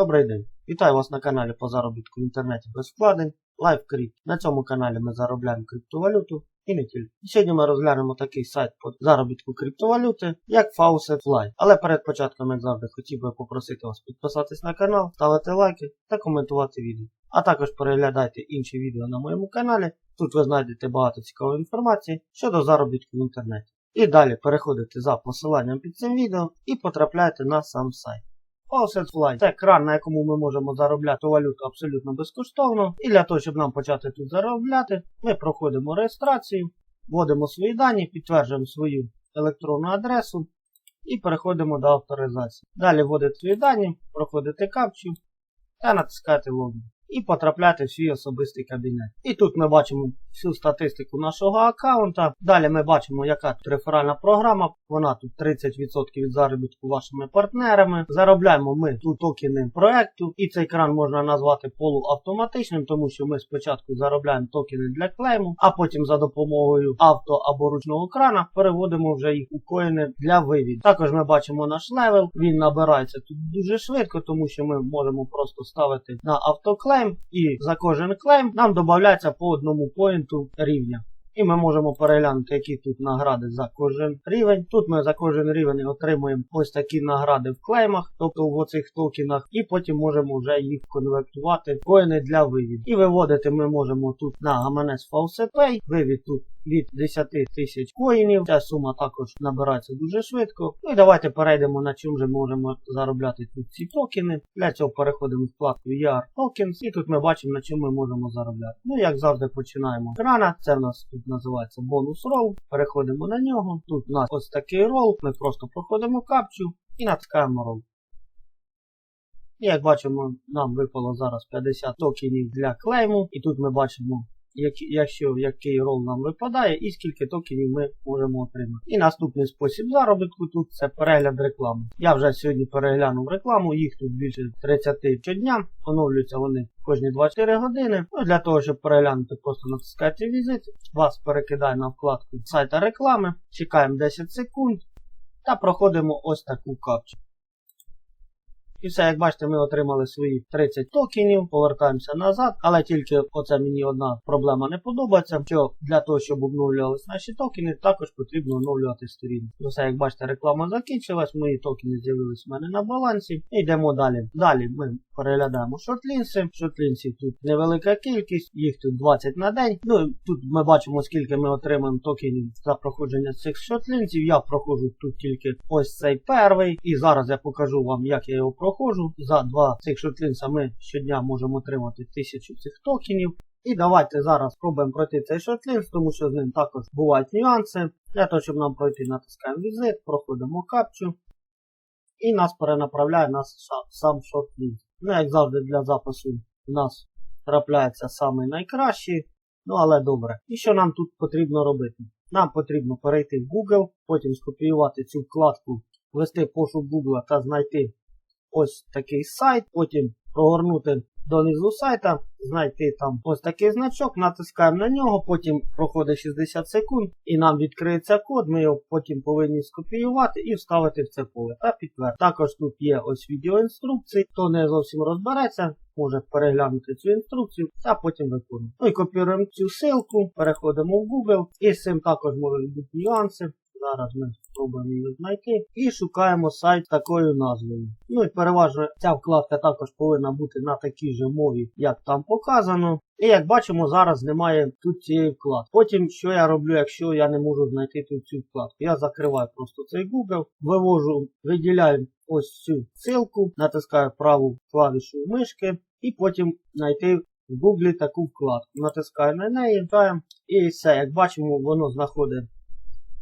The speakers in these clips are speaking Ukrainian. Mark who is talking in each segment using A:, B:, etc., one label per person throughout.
A: Добрий день! Вітаю вас на каналі по заробітку в інтернеті без вкладень LiveCrypt. На цьому каналі ми заробляємо криптовалюту і не тільки. Сьогодні ми розглянемо такий сайт по заробітку криптовалюти, як Faucet Fly. Але перед початком, як завжди, хотів би попросити вас підписатись на канал, ставити лайки та коментувати відео. А також переглядайте інші відео на моєму каналі. Тут ви знайдете багато цікавої інформації щодо заробітку в інтернеті. І далі переходите за посиланням під цим відео і потрапляєте на сам сайт. Faucet Fly – це кран, на якому ми можемо заробляти валюту абсолютно безкоштовно. І для того, щоб нам почати тут заробляти, ми проходимо реєстрацію, вводимо свої дані, підтверджуємо свою електронну адресу і переходимо до авторизації. Далі вводите свої дані, проходите капчу та натискаєте логін. І потрапляти в свій особистий кабінет. І тут ми бачимо всю статистику нашого аккаунта. Далі ми бачимо, яка реферальна програма. Вона тут 30% від заробітку вашими партнерами. Заробляємо ми тут токени проекту. І цей кран можна назвати полуавтоматичним, тому що ми спочатку заробляємо токени для клейму, а потім за допомогою авто або ручного крана переводимо вже їх у коїни для вивід. Також ми бачимо наш левел. Він набирається тут дуже швидко, тому що ми можемо просто ставити на автоклейм. І за кожен клейм нам додається по одному поінту рівня. І ми можемо переглянути, які тут награди за кожен рівень. Тут ми за кожен рівень отримуємо ось такі награди в клеймах, тобто в оцих токенах, і потім можемо вже їх конвертувати в коїни для вивід. І виводити ми можемо тут на гаманець FalsePay, Вивід тут від 10 тисяч коїнів. Ця сума також набирається дуже швидко. Ну і давайте перейдемо на чим же можемо заробляти тут ці токени. Для цього переходимо в вкладку ER Tokens і тут ми бачимо на чим ми можемо заробляти. Ну як завжди починаємо з екрана. Це в нас тут називається бонус рол. Переходимо на нього. Тут у нас ось такий рол. Ми просто проходимо капчу і натискаємо рол. І як бачимо, нам випало зараз 50 токенів для клейму. І тут ми бачимо якщо який рол нам випадає, і скільки токенів ми можемо отримати. І наступний спосіб заробітку тут це перегляд реклами. Я вже сьогодні переглянув рекламу, їх тут більше 30 щодня, оновлюються вони кожні 24 години. Ну, Для того, щоб переглянути, просто натискайте візит, вас перекидає на вкладку сайта реклами, чекаємо 10 секунд та проходимо ось таку капчу. І все, як бачите, ми отримали свої 30 токенів, повертаємося назад, але тільки оце мені одна проблема не подобається. що Для того, щоб обновлювалися наші токени, також потрібно оновлювати сторінку. Все, як бачите, реклама закінчилась, мої токени з'явились в мене на балансі. І йдемо далі. Далі ми переглядаємо шортлінси. Шортлінсів тут невелика кількість, їх тут 20 на день. Ну Тут ми бачимо, скільки ми отримаємо токенів за проходження цих шортлінсів. Я проходжу тут тільки ось цей перший. І зараз я покажу вам, як я його проходжу. За два цих шортлінса ми щодня можемо отримати тисячу цих токенів. І давайте зараз спробуємо пройти цей шортлінс, тому що з ним також бувають нюанси. Для того, щоб нам пройти, натискаємо візит, проходимо капчу. І нас перенаправляє на сам шортлінс. Ну, як завжди, для запису у нас трапляється саме найкращий. Ну, але добре. І що нам тут потрібно робити? Нам потрібно перейти в Google, потім скопіювати цю вкладку, ввести пошук Google та знайти ось такий сайт, потім прогорнути донизу сайта, знайти там ось такий значок, натискаємо на нього, потім проходить 60 секунд і нам відкриється код, ми його потім повинні скопіювати і вставити в це поле та підтвердити. Також тут є ось відеоінструкції, хто не зовсім розбереться. Може переглянути цю інструкцію, а потім виконуємо. Ну і копіруємо цю ссылку, переходимо в Google, і з цим також можуть бути нюанси. Зараз ми спробуємо її знайти. І шукаємо сайт такою назвою. Ну і переважно ця вкладка також повинна бути на такій же мові, як там показано. І як бачимо, зараз немає тут цієї вкладки. Потім, що я роблю, якщо я не можу знайти тут цю вкладку? Я закриваю просто цей Google, вивожу, виділяю ось цю ссылку, натискаю праву клавішу мишки і потім знайти в Google таку вкладку. Натискаю на неї, і все, як бачимо, воно знаходить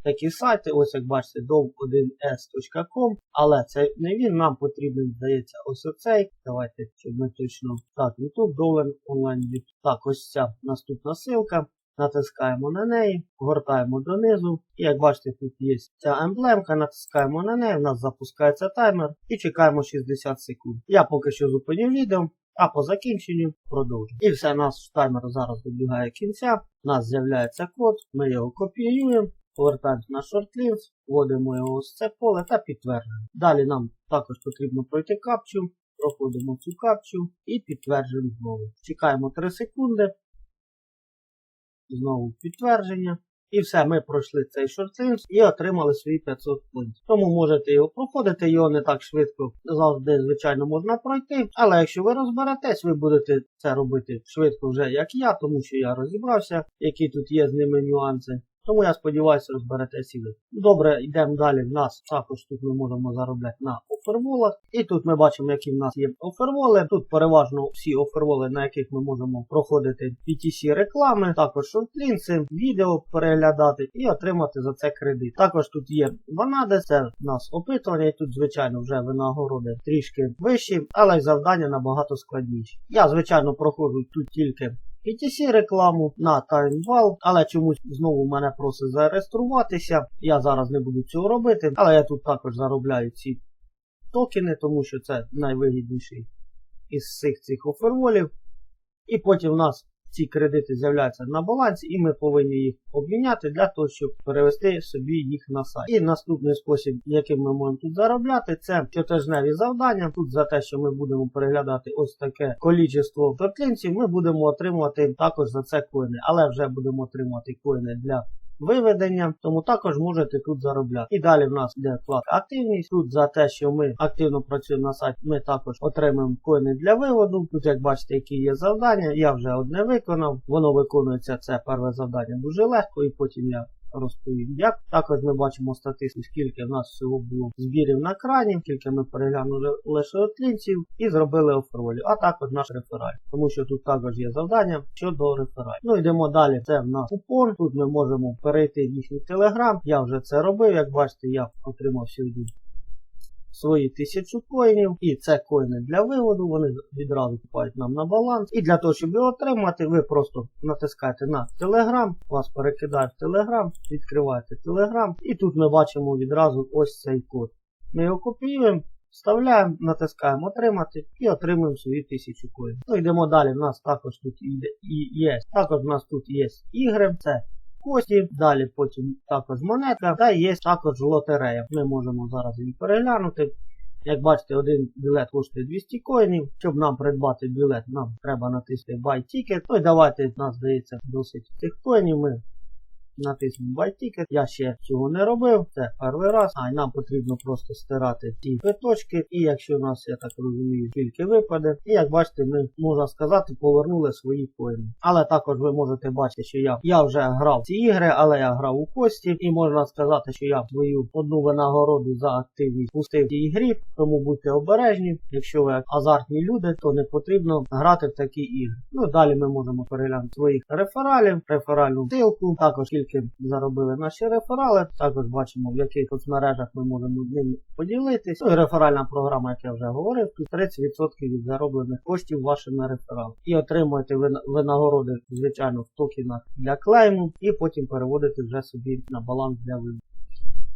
A: такі сайти, ось як бачите, dov1s.com, але це не він, нам потрібен, здається, ось оцей. Давайте, щоб ми точно. Так, YouTube, Dollar онлайн. Так, ось ця наступна ссылка. Натискаємо на неї, гортаємо донизу. І як бачите, тут є ця емблемка, натискаємо на неї, у нас запускається таймер і чекаємо 60 секунд. Я поки що зупиню відео, а по закінченню продовжу. І все, наш таймер зараз добігає кінця. У нас з'являється код, ми його копіюємо. Повертаємось на шортлінс, вводимо його ось це поле та підтверджуємо. Далі нам також потрібно пройти капчу, проходимо цю капчу і підтверджуємо знову. Чекаємо 3 секунди. Знову підтвердження. І все, ми пройшли цей шортлінс і отримали свої 500 пунктів. Тому можете його проходити, його не так швидко завжди, звичайно, можна пройти. Але якщо ви розберетесь, ви будете це робити швидко вже як я, тому що я розібрався, які тут є з ними нюанси. Тому я сподіваюся, розберетесь і ви. Добре, йдемо далі. В нас також тут ми можемо заробляти на оферволах. І тут ми бачимо, які в нас є оферволи. Тут переважно всі оферволи, на яких ми можемо проходити PTC реклами, також шортлінси, відео переглядати і отримати за це кредит. Також тут є ванади, це в нас опитування, і тут, звичайно, вже винагороди трішки вищі, але й завдання набагато складніші. Я, звичайно, проходжу тут тільки PTC рекламу на TimeVal, але чомусь знову мене просить зареєструватися. Я зараз не буду цього робити, але я тут також заробляю ці токени, тому що це найвигідніший із всіх цих оферволів. І потім у нас ці кредити з'являються на балансі, і ми повинні їх обміняти для того, щоб перевести собі їх на сайт. І наступний спосіб, яким ми можемо тут заробляти, це чотижневі завдання. Тут за те, що ми будемо переглядати ось таке количество тортлінців, ми будемо отримувати також за це коїни, але вже будемо отримувати коїни для виведення, тому також можете тут заробляти. І далі в нас йде вкладка активність. Тут за те, що ми активно працюємо на сайті, ми також отримаємо коїни для виводу. Тут, як бачите, які є завдання, я вже одне виконав. Воно виконується це перше завдання дуже легко, і потім я розповім як. Також ми бачимо статистику, скільки в нас всього було збірів на крані, скільки ми переглянули лише отлінців і зробили оферолі, а також наш рефераль. Тому що тут також є завдання щодо рефераль. Ну йдемо далі. Це в нас купон. Тут ми можемо перейти в їхній телеграм. Я вже це робив. Як бачите, я отримав сьогодні свої тисячу коїнів, і це коїни для виводу, вони відразу купають нам на баланс. І для того, щоб його отримати, ви просто натискаєте на Telegram, вас перекидає в Telegram, відкриваєте Telegram, і тут ми бачимо відразу ось цей код. Ми його копіюємо. Вставляємо, натискаємо отримати і отримуємо свої тисячу коїнів. Ну йдемо далі. У нас також тут є. Також у нас тут є ігри. Це кості, далі потім також монетка, та є також лотерея. Ми можемо зараз її переглянути. Як бачите, один білет коштує 200 коїнів. Щоб нам придбати білет, нам треба натиснути Buy Ticket. Ну і давайте, нас здається, досить цих коїнів. Ми натиснемо Ticket. Я ще цього не робив. Це перший раз. А нам потрібно просто стирати ці квиточки. І якщо у нас, я так розумію, тільки випаде. І як бачите, ми, можна сказати, повернули свої коїни. Але також ви можете бачити, що я я вже грав ці ігри, але я грав у кості. І можна сказати, що я свою одну винагороду за активність пустив в цій грі. Тому будьте обережні. Якщо ви азартні люди, то не потрібно грати в такі ігри. Ну далі ми можемо переглянути своїх рефералів, реферальну ссылку, також скільки заробили наші реферали. Також бачимо, в яких соцмережах ми можемо з ними поділитись. Ну реферальна програма, як я вже говорив, тут 30% від зароблених коштів вашими рефералами. І отримуєте винагороди, звичайно, в токенах для клейму, і потім переводите вже собі на баланс для виводу.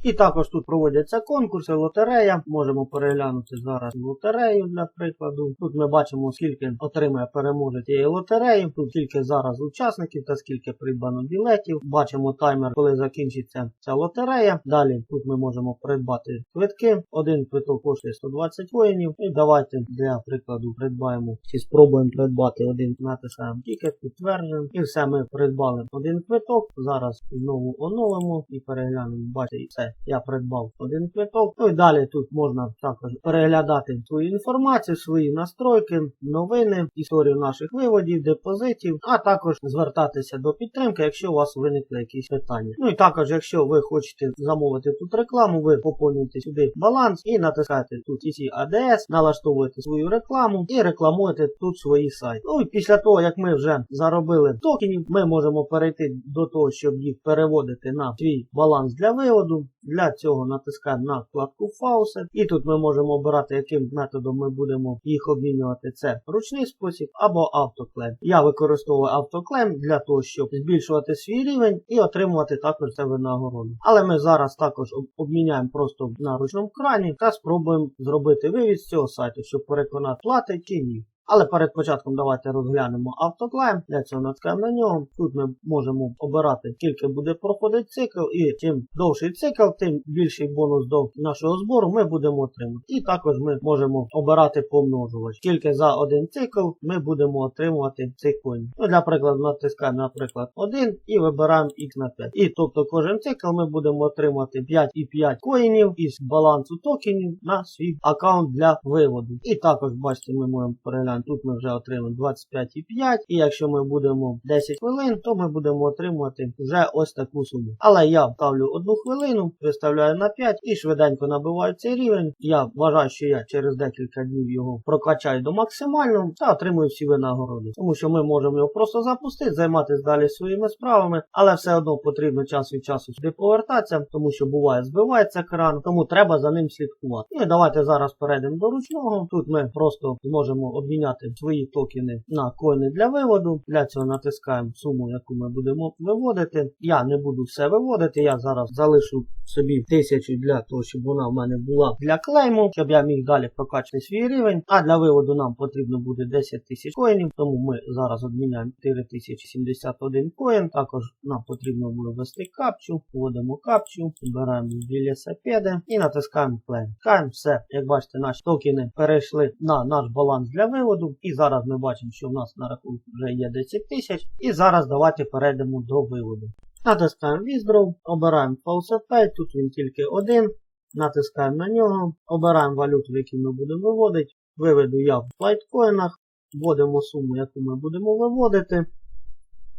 A: І також тут проводяться конкурси, лотерея. Можемо переглянути зараз лотерею для прикладу. Тут ми бачимо, скільки отримає переможець цієї лотереї, тут скільки зараз учасників та скільки придбано білетів. Бачимо таймер, коли закінчиться ця лотерея. Далі тут ми можемо придбати квитки. Один квиток коштує 120 воїнів. І давайте для прикладу придбаємо і спробуємо придбати один натискаємо тікет, підтверджуємо. І все ми придбали один квиток. Зараз знову оновимо і переглянемо. Бачите, все я придбав один квиток. Ну і далі тут можна також переглядати свою інформацію, свої настройки, новини, історію наших виводів, депозитів, а також звертатися до підтримки, якщо у вас виникли якісь питання. Ну і також, якщо ви хочете замовити тут рекламу, ви поповнюєте сюди баланс і натискаєте тут EC ADS, налаштовуєте свою рекламу і рекламуєте тут свої сайти. Ну і після того, як ми вже заробили токенів, ми можемо перейти до того, щоб їх переводити на свій баланс для виводу. Для цього натискаємо на вкладку Faucet. І тут ми можемо обирати, яким методом ми будемо їх обмінювати. Це ручний спосіб або автоклем. Я використовую автоклем для того, щоб збільшувати свій рівень і отримувати також це винагороду. Але ми зараз також обміняємо просто на ручному крані та спробуємо зробити вивід з цього сайту, щоб переконати платить чи ні. Але перед початком давайте розглянемо автоклайм. Для цього натискаємо на нього. Тут ми можемо обирати, скільки буде проходити цикл, і чим довший цикл, тим більший бонус до нашого збору ми будемо отримати. І також ми можемо обирати помножувач. Тільки за один цикл ми будемо отримувати цей коін. Ну, для прикладу, натискаємо, наприклад, 1 і вибираємо x на 5. І тобто кожен цикл ми будемо отримати 5,5 коїнів із балансу токенів на свій аккаунт для виводу. І також, бачите, ми можемо переглянути, тут ми вже отримаємо 25,5. І якщо ми будемо 10 хвилин, то ми будемо отримувати вже ось таку суму. Але я ставлю одну хвилину, виставляю на 5 і швиденько набиваю цей рівень. Я вважаю, що я через декілька днів його прокачаю до максимального та отримую всі винагороди. Тому що ми можемо його просто запустити, займатися далі своїми справами, але все одно потрібно час від часу сюди повертатися, тому що буває збивається кран, тому треба за ним слідкувати. Ну і давайте зараз перейдемо до ручного. Тут ми просто зможемо обміняти свої токени на коїни для виводу. Для цього натискаємо суму, яку ми будемо виводити. Я не буду все виводити, я зараз залишу собі тисячу для того, щоб вона в мене була для клейму, щоб я міг далі прокачати свій рівень. А для виводу нам потрібно буде 10 тисяч коїнів, тому ми зараз обміняємо 4071 коїн. Також нам потрібно буде ввести капчу, вводимо капчу, обираємо біля сапеди і натискаємо клейм. Все. Як бачите, наші токени перейшли на наш баланс для виводу. І зараз ми бачимо, що в нас на рахунку вже є 10 тисяч. І зараз давайте перейдемо до виводу. Натискаємо Withdraw, обираємо Faucet Pay, тут він тільки один. Натискаємо на нього, обираємо валюту, якій ми будемо виводити. Виведу я в лайткоїнах, вводимо суму, яку ми будемо виводити.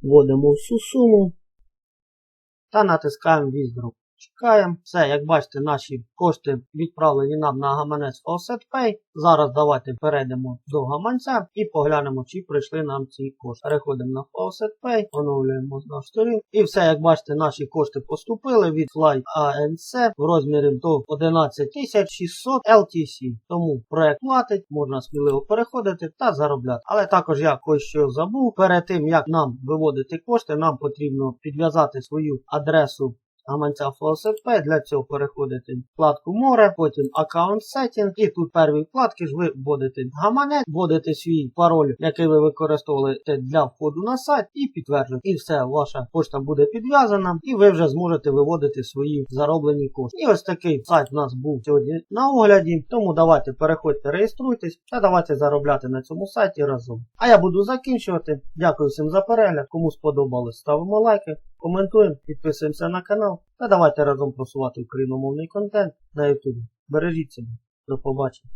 A: Вводимо всю суму та натискаємо Withdraw. Чекаємо. Все, як бачите, наші кошти відправлені нам на гаманець Faucet Pay. Зараз давайте перейдемо до гаманця і поглянемо, чи прийшли нам ці кошти. Переходимо на Faucet Pay, оновлюємо наш сторін. І все, як бачите, наші кошти поступили від Fly ANC в розмірі до 11600 LTC. Тому проект платить, можна сміливо переходити та заробляти. Але також я кое-що забув. Перед тим як нам виводити кошти, нам потрібно підв'язати свою адресу гаманця FlowSetPay. Для цього переходите в вкладку море, потім Account Setting і тут первій вкладки ж ви вводите гаманець, вводите свій пароль, який ви використовуєте для входу на сайт і підтверджуєте. І все, ваша пошта буде підв'язана і ви вже зможете виводити свої зароблені кошти. І ось такий сайт у нас був сьогодні на огляді. Тому давайте переходьте, реєструйтесь та давайте заробляти на цьому сайті разом. А я буду закінчувати. Дякую всім за перегляд. Кому сподобалось, ставимо лайки. Коментуємо, підписуємося на канал та давайте разом просувати україномовний контент на YouTube. Бережіть себе. До побачення.